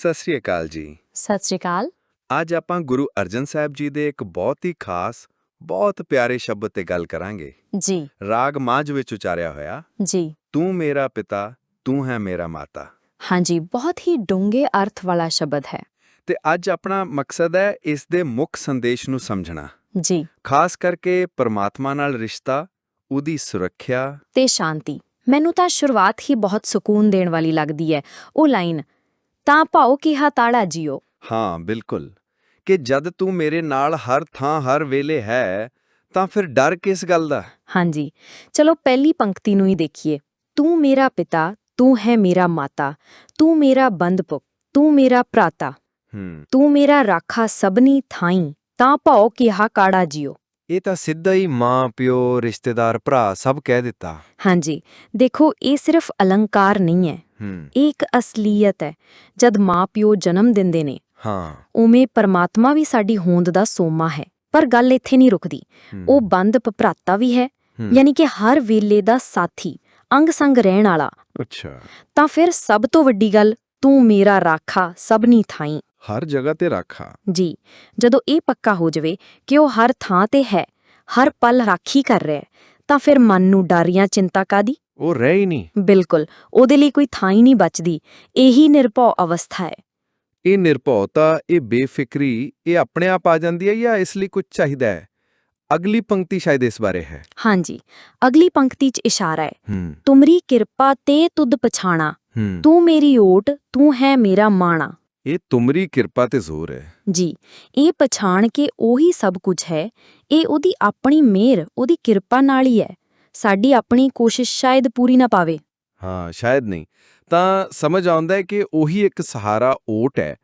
ਸਤਿ ਸ੍ਰੀ ਅਕਾਲ ਜੀ। ਸਤਿ ਸ਼੍ਰੀ ਅਕਾਲ। ਅੱਜ ਆਪਾਂ ਗੁਰੂ ਅਰਜਨ ਸਾਹਿਬ ਜੀ ਦੇ ਇੱਕ ਬਹੁਤ ਹੀ ਖਾਸ ਬਹੁਤ ਪਿਆਰੇ ਸ਼ਬਦ ਤੇ ਗੱਲ ਕਰਾਂਗੇ। ਜੀ। ਰਾਗ ਮਾਝ ਵਿੱਚ ਉਚਾਰਿਆ ਹੋਇਆ ਜੀ। ਤੂੰ ਮੇਰਾ ਪਿਤਾ ਤੂੰ ਹੈ ਮੇਰਾ ਮਾਤਾ। ਹਾਂਜੀ ਬਹੁਤ ਹੀ ਡੂੰਘੇ ਅਰਥ ਵਾਲਾ ਸ਼ਬਦ ਹੈ। ਤੇ ਅੱਜ ਆਪਣਾ ਮਕਸਦ ਹੈ ਇਸ ਦੇ ਮੁੱਖ ਸੰਦੇਸ਼ ਨੂੰ ਸਮਝਣਾ। ਜੀ। ਖਾਸ ਕਰਕੇ ਪਰਮਾਤਮਾ ਨਾਲ ਰਿਸ਼ਤਾ ਉਹਦੀ ਸੁਰੱਖਿਆ। ਤੇ ਸ਼ਾਂਤੀ। ਮੈਨੂੰ ਤਾਂ ਸ਼ੁਰੂਆਤ ਹੀ ਬਹੁਤ ਸਕੂਨ ਦੇਣ ਵਾਲੀ ਲੱਗਦੀ ਹੈ। ਉਹ ਲਾਈਨ ਤਾਂ ਭਾਉ ਕਿਹਾ ਤਾੜਾ ਜਿਓ। ਹਾਂ ਬਿਲਕੁਲ। ਕਿ ਜਦ ਤੂੰ ਮੇਰੇ ਨਾਲ ਹਰ ਥਾਂ ਹਰ ਵੇਲੇ ਹੈ ਤਾਂ ਫਿਰ ਡਰ ਕਿਸ ਗੱਲ ਦਾ? ਹਾਂਜੀ। ਚਲੋ ਪਹਿਲੀ ਪੰਕਤੀ ਨੂੰ ਹੀ ਦੇਖੀਏ। ਤੂੰ ਮੇਰਾ ਪਿਤਾ ਤੂੰ ਹੈ ਮੇਰਾ ਮਾਤਾ ਤੂੰ ਮੇਰਾ ਬੰਧਪੁਕ ਤੂੰ ਮੇਰਾ ਭਰਾਤਾ ਹੂੰ। ਤੂੰ ਮੇਰਾ ਰਾਖਾ ਸਭਨੀ ਥਾਈ ਤਾਂ ਭਾਉ ਕਿਹਾ ਕਾੜਾ ਜਿਓ। ਇਹ ਤਾਂ ਸਿੱਧਾ ਹੀ ਮਾਂ ਪਿਓ ਰਿਸ਼ਤੇਦਾਰ ਭਰਾ ਸਭ ਕਹਿ ਦਿੱਤਾ। ਹਾਂਜੀ। ਦੇਖੋ ਇਹ ਸਿਰਫ ਅਲੰਕਾਰ ਨਹੀਂ ਹੈ। ਇਹ ਇੱਕ ਅਸਲੀਅਤ ਹੈ। ਜਦ ਮਾਂ-ਪਿਓ ਜਨਮ ਦਿੰਦੇ ਨੇ ਹਾਂ। ਉਵੇਂ ਪਰਮਾਤਮਾ ਵੀ ਸਾਡੀ ਹੋਂਦ ਦਾ ਸੋਮਾ ਹੈ। ਪਰ ਗੱਲ ਇੱਥੇ ਨਹੀਂ ਰੁਕਦੀ। ਉਹ ਬੰਦ ਭਰਾਤਾ ਵੀ ਹੈ। ਯਾਨੀ ਕਿ ਹਰ ਵੇਲੇ ਦਾ ਸਾਥੀ ਅੰਗ-ਸੰਗ ਰਹਿਣ ਵਾਲਾ। ਅੱਛਾ। ਤਾਂ ਫਿਰ ਸਭ ਤੋਂ ਵੱਡੀ ਗੱਲ ਤੂੰ ਮੇਰਾ ਰਾਖਾ ਸਭਨੀ ਥਾਈ। ਹਰ ਜਗ੍ਹਾ ਤੇ ਰੱਖਾ ਜੀ ਜਦੋਂ ਇਹ ਪੱਕਾ ਹੋ ਜਾਵੇ ਕਿ ਉਹ ਹਰ ਥਾਂ ਤੇ ਹੈ ਹਰ ਪਲ ਰਾਖੀ ਕਰ ਰਿਹਾ ਹੈ ਤਾਂ ਫਿਰ ਮਨ ਨੂੰ ਡਰ ਜਾਂ ਚਿੰਤਾ ਕਾਦੀ ਉਹ ਰਹਿ ਹੀ ਨਹੀਂ। ਬਿਲਕੁਲ ਉਹਦੇ ਲਈ ਕੋਈ ਥਾਂ ਹੀ ਨਹੀਂ ਬਚਦੀ ਇਹੀ ਨਿਰਭਉ ਅਵਸਥਾ ਹੈ। ਇਹ ਨਿਰਭਉਤਾ ਇਹ ਬੇਫਿਕਰੀ ਇਹ ਆਪਣੇ ਆਪ ਆ ਜਾਂਦੀ ਹੈ ਜਾਂ ਇਸ ਲਈ ਕੁਝ ਚਾਹੀਦਾ ਹੈ? ਅਗਲੀ ਪੰਕਤੀ ਸ਼ਾਇਦ ਇਸ ਬਾਰੇ ਹੈ। ਹਾਂਜੀ ਅਗਲੀ ਪੰਕਤੀ 'ਚ ਇਸ਼ਾਰਾ ਹੈ ਤੁਮਰੀ ਕਿਰਪਾ ਤੇ ਤੁਧ ਪਛਾਣਾ ਤੂੰ ਮੇਰੀ ਓਟ ਤੂੰ ਹੈ ਮੇਰਾ ਮਾਣਾ। ਇਹ ਤੁਮਰੀ ਕਿਰਪਾ ਤੇ ਜ਼ੋਰ ਹੈ। ਜੀ ਇਹ ਪਛਾਣ ਕੇ ਉਹੀ ਸਭ ਕੁਝ ਹੈ। ਇਹ ਉਹਦੀ ਆਪਣੀ ਮਿਹਰ ਉਹਦੀ ਕਿਰਪਾ ਨਾਲ ਹੀ ਹੈ। ਸਾਡੀ ਆਪਣੀ ਕੋਸ਼ਿਸ਼ ਸ਼ਾਇਦ ਪੂਰੀ ਨਾ ਪਾਵੇ। ਹਾਂ ਸ਼ਾਇਦ ਨਹੀਂ। ਤਾਂ ਸਮਝ ਆਉਂਦਾ ਹੈ ਕਿ ਉਹੀ ਇੱਕ ਸਹਾਰਾ ਓਟ ਹੈ।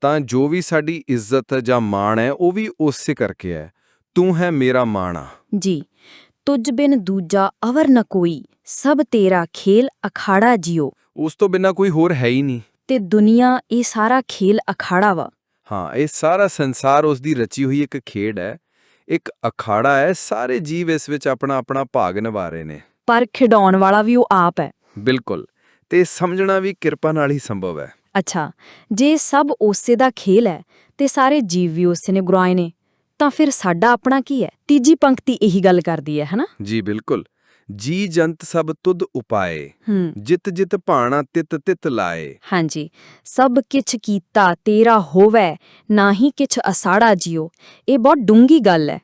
ਤਾਂ ਜੋ ਵੀ ਸਾਡੀ ਇੱਜ਼ਤ ਜਾਂ ਮਾਣ ਹੈ ਉਹ ਵੀ ਉਸੇ ਕਰਕੇ ਹੈ। ਤੂੰ ਹੈ ਮੇਰਾ ਮਾਣਾ। ਜੀ ਤੁਝ ਬਿਨ ਦੂਜਾ ਅਵਰ ਨ ਕੋਈ। ਸਭ ਤੇਰਾ ਖੇਲ ਅਖਾੜਾ ਜਿਓ। ਉਸ ਤੋਂ ਬਿਨਾ ਕੋਈ ਹੋਰ ਹੈ ਹੀ ਨਹੀਂ। ਤੇ ਦੁਨੀਆ ਇਹ ਸਾਰਾ ਖੇਲ ਅਖਾੜਾ ਵਾ। ਹਾਂ ਇਹ ਸਾਰਾ ਸੰਸਾਰ ਉਸ ਦੀ ਰਚੀ ਹੋਈ ਇੱਕ ਖੇਡ ਹੈ। ਇੱਕ ਅਖਾੜਾ ਹੈ ਸਾਰੇ ਜੀਵ ਇਸ ਵਿੱਚ ਆਪਣਾ ਆਪਣਾ ਭਾਗ ਨਿਭਾ ਰਹੇ ਨੇ। ਪਰ ਖਿਡਾਉਣ ਵਾਲਾ ਵੀ ਉਹ ਆਪ ਹੈ। ਬਿਲਕੁਲ ਤੇ ਸਮਝਣਾ ਵੀ ਕਿਰਪਾ ਨਾਲ ਹੀ ਸੰਭਵ ਹੈ। ਅੱਛਾ ਜੇ ਸਭ ਉਸੇ ਦਾ ਖੇਲ ਹੈ ਤੇ ਸਾਰੇ ਜੀਵ ਵੀ ਉਸੇ ਨੇ ਗੁਰਾਏ ਨੇ ਤਾਂ ਫਿਰ ਸਾਡਾ ਆਪਣਾ ਕੀ ਹੈ? ਤੀਜੀ ਪੰਕਤੀ ਇਹੀ ਗੱਲ ਕਰਦੀ ਹੈ ਹਨਾ? ਜੀ ਬਿਲਕੁਲ। ਜੀ ਜੰਤ ਸਭ ਤੁਧ ਉਪਾਏ ਜਿਤ ਜਿਤ ਭਾਣਾ ਤਿਤ ਤਿਤ ਲਾਏ। ਹਾਂਜੀ ਸਭ ਕਿਛ ਕੀਤਾ ਤੇਰਾ ਹੋਵੇ ਨਾਹੀ ਕਿਛ ਅਸਾੜਾ ਜਿਓ ਇਹ ਬਹੁਤ ਡੂੰਗੀ ਗੱਲ ਹੈ।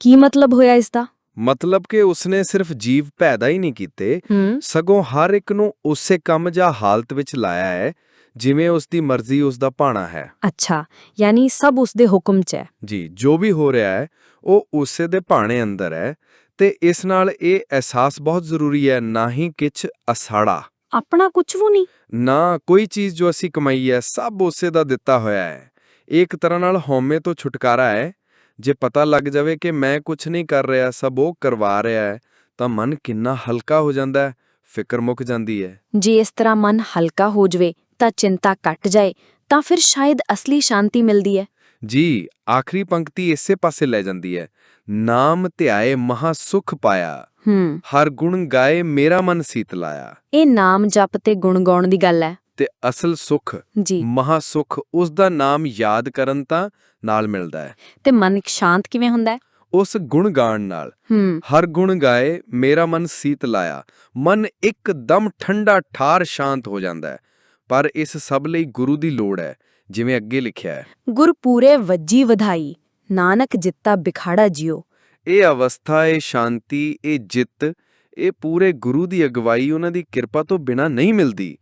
ਕੀ ਮਤਲਬ ਹੋਇਆ ਇਸ ਦਾ? ਮਤਲਬ ਕਿ ਉਸਨੇ ਸਿਰਫ ਜੀਵ ਪੈਦਾ ਹੀ ਨਹੀਂ ਕੀਤੇ ਸਗੋਂ ਹਰ ਇੱਕ ਨੂੰ ਉਸੇ ਕੰਮ ਜਾਂ ਹਾਲਤ ਵਿੱਚ ਲਾਇਆ ਹੈ ਜਿਵੇਂ ਉਸ ਦੀ ਮਰਜ਼ੀ ਉਸ ਦਾ ਭਾਣਾ ਹੈ। ਅੱਛਾ ਯਾਨੀ ਸਭ ਉਸ ਦੇ ਹੁਕਮ 'ਚ ਹੈ ਜੀ ਜੋ ਵੀ ਹੋ ਰਿਹਾ ਹੈ ਉਹ ਉਸੇ ਦੇ ਭਾਣੇ ਅੰਦਰ ਹੈ ਤੇ ਇਸ ਨਾਲ ਇਹ ਅਹਿਸਾਸ ਬਹੁਤ ਜ਼ਰੂਰੀ ਹੈ ਨਾ ਹੀ ਕਿਛ ਅਸਾੜਾ। ਆਪਣਾ ਕੁਝ ਵੀ ਨਹੀਂ। ਨਾ ਕੋਈ ਚੀਜ਼ ਜੋ ਅਸੀਂ ਕਮਾਈ ਹੈ ਸਭ ਉਸੇ ਦਾ ਦਿੱਤਾ ਹੋਇਆ ਹੈ। ਇੱਕ ਤਰ੍ਹਾਂ ਨਾਲ ਹਉਮੈ ਤੋਂ ਛੁਟਕਾਰਾ ਹੈ। ਜੇ ਪਤਾ ਲੱਗ ਜਾਵੇ ਕਿ ਮੈਂ ਕੁਝ ਨਹੀਂ ਕਰ ਰਿਹਾ ਸਭ ਉਹ ਕਰਵਾ ਰਿਹਾ ਹੈ ਤਾਂ ਮਨ ਕਿੰਨਾ ਹਲਕਾ ਹੋ ਜਾਂਦਾ ਹੈ ਫਿਕਰ ਮੁੱਕ ਜਾਂਦੀ ਹੈ। ਜੇ ਇਸ ਤਰ੍ਹਾਂ ਮਨ ਹਲਕਾ ਹੋ ਜਵੇ ਤਾਂ ਚਿੰਤਾ ਘਟ ਜਾਏ ਤਾਂ ਫਿਰ ਸ਼ਾਇਦ ਅਸਲੀ ਸ਼ਾਂਤੀ ਮਿਲਦੀ ਹੈ। ਜੀ ਆਖਰੀ ਪੰਕਤੀ ਇਸੇ ਪਾਸੇ ਲੈ ਜਾਂਦੀ ਹੈ। ਨਾਮ ਧਿਆਏ ਮਹਾ ਸੁਖ ਪਾਇਆ। ਹੂੰ। ਹਰ ਗੁਣ ਗਾਏ ਮੇਰਾ ਮਨ ਸੀਤ ਲਾਇਆ। ਇਹ ਨਾਮ ਜਪ ਤੇ ਗੁਣ ਗਾਉਣ ਦੀ ਗੱਲ ਹੈ। ਤੇ ਅਸਲ ਸੁਖ ਜੀ। ਮਹਾ ਸੁਖ ਉਸ ਦਾ ਨਾਮ ਯਾਦ ਕਰਨ ਤਾਂ ਨਾਲ ਮਿਲਦਾ ਹੈ। ਤੇ ਮਨ ਸ਼ਾਂਤ ਕਿਵੇਂ ਹੁੰਦਾ ਹੈ? ਉਸ ਗੁਣ ਗਾਣ ਨਾਲ। ਹਰ ਗੁਣ ਗਾਏ ਮੇਰਾ ਮਨ ਸੀਤ ਲਾਇਆ। ਮਨ ਇੱਕਦਮ ਠੰਡਾ ਠਾਰ ਸ਼ਾਂਤ ਹੋ ਜਾਂਦਾ ਹੈ। ਪਰ ਇਸ ਸਭ ਲਈ ਗੁਰੂ ਦੀ ਲੋੜ ਹੈ। ਜਿਵੇਂ ਅੱਗੇ ਲਿਖਿਆ ਹੈ। ਗੁਰ ਪੂਰੇ ਵੱਜੀ ਵਧਾਈ ਨਾਨਕ ਜਿੱਤਾ ਬਿਖਾੜਾ ਜਿਓ ਇਹ ਅਵਸਥਾ ਇਹ ਸ਼ਾਂਤੀ ਇਹ ਜਿੱਤ ਇਹ ਪੂਰੇ ਗੁਰੂ ਦੀ ਅਗਵਾਈ ਉਹਨਾਂ ਦੀ ਕਿਰਪਾ ਤੋਂ ਬਿਨਾ ਨਹੀਂ ਮਿਲਦੀ।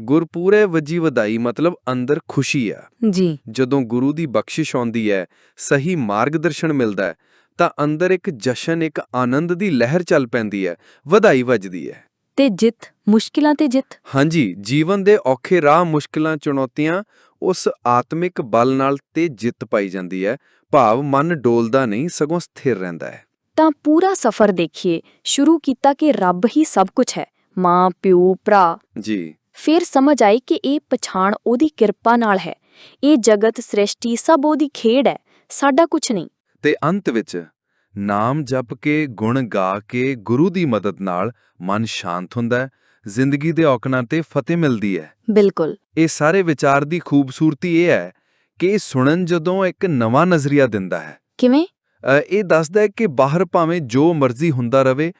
ਗੁਰਪੂਰੇ ਵਜੀ ਵਧਾਈ ਮਤਲਬ ਅੰਦਰ ਖੁਸ਼ੀ ਆ ਜੀ। ਜਦੋਂ ਗੁਰੂ ਦੀ ਬਖਸ਼ਿਸ਼ ਆਉਂਦੀ ਹੈ ਸਹੀ ਮਾਰਗਦਰਸ਼ਨ ਮਿਲਦਾ ਹੈ ਤਾਂ ਅੰਦਰ ਇੱਕ ਜਸ਼ਨ ਇੱਕ ਆਨੰਦ ਦੀ ਲਹਿਰ ਚੱਲ ਪੈਂਦੀ ਹੈ ਵਧਾਈ ਵੱਜਦੀ ਹੈ। ਤੇ ਜਿੱਤ ਮੁਸ਼ਕਿਲਾਂ ਤੇ ਜਿੱਤ। ਹਾਂਜੀ ਜੀਵਨ ਦੇ ਔਖੇ ਰਾਹ ਮੁਸ਼ਕਲਾਂ ਚੁਣੌਤੀਆਂ ਉਸ ਆਤਮਿਕ ਬਲ ਨਾਲ ਤੇ ਜਿੱਤ ਪਾਈ ਜਾਂਦੀ ਹੈ। ਭਾਵ ਮਨ ਡੋਲਦਾ ਨਹੀਂ ਸਗੋਂ ਸਥਿਰ ਰਹਿੰਦਾ ਹੈ। ਤਾਂ ਪੂਰਾ ਸਫ਼ਰ ਦੇਖੀਏ ਸ਼ੁਰੂ ਕੀਤਾ ਕਿ ਰੱਬ ਹੀ ਸਭ ਕੁਝ ਹੈ ਮਾਂ ਪਿਓ ਭਰਾ। ਜੀ। ਫਿਰ ਸਮਝ ਆਈ ਕਿ ਇਹ ਪਛਾਣ ਉਹਦੀ ਕਿਰਪਾ ਨਾਲ ਹੈ। ਇਹ ਜਗਤ ਸ੍ਰਿਸ਼ਟੀ ਸਭ ਉਹਦੀ ਖੇਡ ਹੈ ਸਾਡਾ ਕੁਝ ਨਹੀਂ। ਤੇ ਅੰਤ ਵਿੱਚ ਨਾਮ ਜਪ ਕੇ ਗੁਣ ਗਾ ਕੇ ਗੁਰੂ ਦੀ ਮਦਦ ਨਾਲ ਮਨ ਸ਼ਾਂਤ ਹੁੰਦਾ ਹੈ। ਜ਼ਿੰਦਗੀ ਦੇ ਔਕਣਾਂ ਤੇ ਫਤਿਹ ਮਿਲਦੀ ਹੈ। ਬਿਲਕੁਲ। ਇਹ ਸਾਰੇ ਵਿਚਾਰ ਦੀ ਖੂਬਸੂਰਤੀ ਇਹ ਹੈ ਕਿ ਇਹ ਸੁਣਨ ਜਦੋਂ ਇੱਕ ਨਵਾਂ ਨਜ਼ਰੀਆ ਦਿੰਦਾ ਹੈ। ਕਿਵੇਂ? ਇਹ ਦੱਸਦਾ ਹੈ ਕਿ ਬਾਹਰ ਭਾਵੇਂ ਜੋ ਮਰਜ਼ੀ ਹੁੰਦਾ ਰਵੇ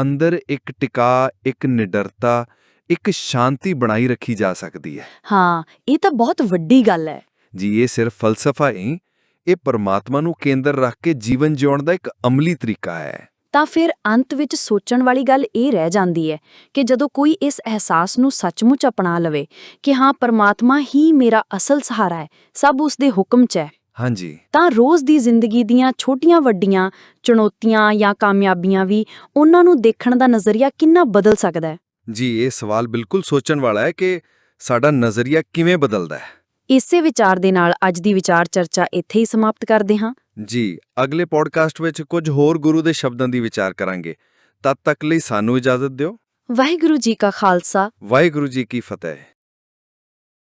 ਅੰਦਰ ਇੱਕ ਟਿਕਾ ਇੱਕ ਨਿਡਰਤਾ ਇੱਕ ਸ਼ਾਂਤੀ ਬਣਾਈ ਰੱਖੀ ਜਾ ਸਕਦੀ ਹੈ। ਹਾਂ ਇਹ ਤਾਂ ਬਹੁਤ ਵੱਡੀ ਗੱਲ ਹੈ। ਜੀ ਇਹ ਸਿਰਫ ਫਲਸਫਾ ਨਹੀਂ ਇਹ ਪਰਮਾਤਮਾ ਨੂੰ ਕੇਂਦਰ ਰੱਖ ਕੇ ਜੀਵਨ ਜਿਉਣ ਦਾ ਇੱਕ ਅਮਲੀ ਤਰੀਕਾ ਹੈ। ਤਾਂ ਫਿਰ ਅੰਤ ਵਿੱਚ ਸੋਚਣ ਵਾਲੀ ਗੱਲ ਇਹ ਰਹਿ ਜਾਂਦੀ ਹੈ ਕਿ ਜਦੋਂ ਕੋਈ ਇਸ ਅਹਿਸਾਸ ਨੂੰ ਸੱਚਮੁੱਚ ਅਪਣਾ ਲਵੇ ਕਿ ਹਾਂ ਪਰਮਾਤਮਾ ਹੀ ਮੇਰਾ ਅਸਲ ਸਹਾਰਾ ਹੈ ਸਭ ਉਸ ਦੇ ਹੁਕਮ 'ਚ ਹੈ। ਹਾਂਜੀ। ਤਾਂ ਰੋਜ਼ ਦੀ ਜ਼ਿੰਦਗੀ ਦੀਆਂ ਛੋਟੀਆਂ-ਵੱਡੀਆਂ ਚੁਣੌਤੀਆਂ ਜਾਂ ਕਾਮਯਾਬੀਆਂ ਵੀ ਉਹਨਾਂ ਨੂੰ ਦੇਖਣ ਦਾ ਨਜ਼ਰੀਆ ਕਿੰਨਾ ਬਦਲ ਸਕਦਾ ਹੈ? ਜੀ ਇਹ ਸਵਾਲ ਬਿਲਕੁਲ ਸੋਚਣ ਵਾਲਾ ਹੈ ਕਿ ਸਾਡਾ ਨਜ਼ਰੀਆ ਕਿਵੇਂ ਬਦਲਦਾ ਹੈ? ਇਸੇ ਵਿਚਾਰ ਦੇ ਨਾਲ ਅੱਜ ਦੀ ਵਿਚਾਰ ਚਰਚਾ ਇੱਥੇ ਹੀ ਸਮਾਪਤ ਕਰਦੇ ਹਾਂ। ਜੀ ਅਗਲੇ ਪੋਡਕਾਸਟ ਵਿੱਚ ਕੁਝ ਹੋਰ ਗੁਰੂ ਦੇ ਸ਼ਬਦਾਂ ਦੀ ਵਿਚਾਰ ਕਰਾਂਗੇ। ਤਦ ਤੱਕ ਲਈ ਸਾਨੂੰ ਇਜਾਜ਼ਤ ਦਿਓ। ਵਾਹਿਗੁਰੂ ਜੀ ਕਾ ਖਾਲਸਾ। ਵਾਹਿਗੁਰੂ ਜੀ ਕੀ ਫਤਿਹ।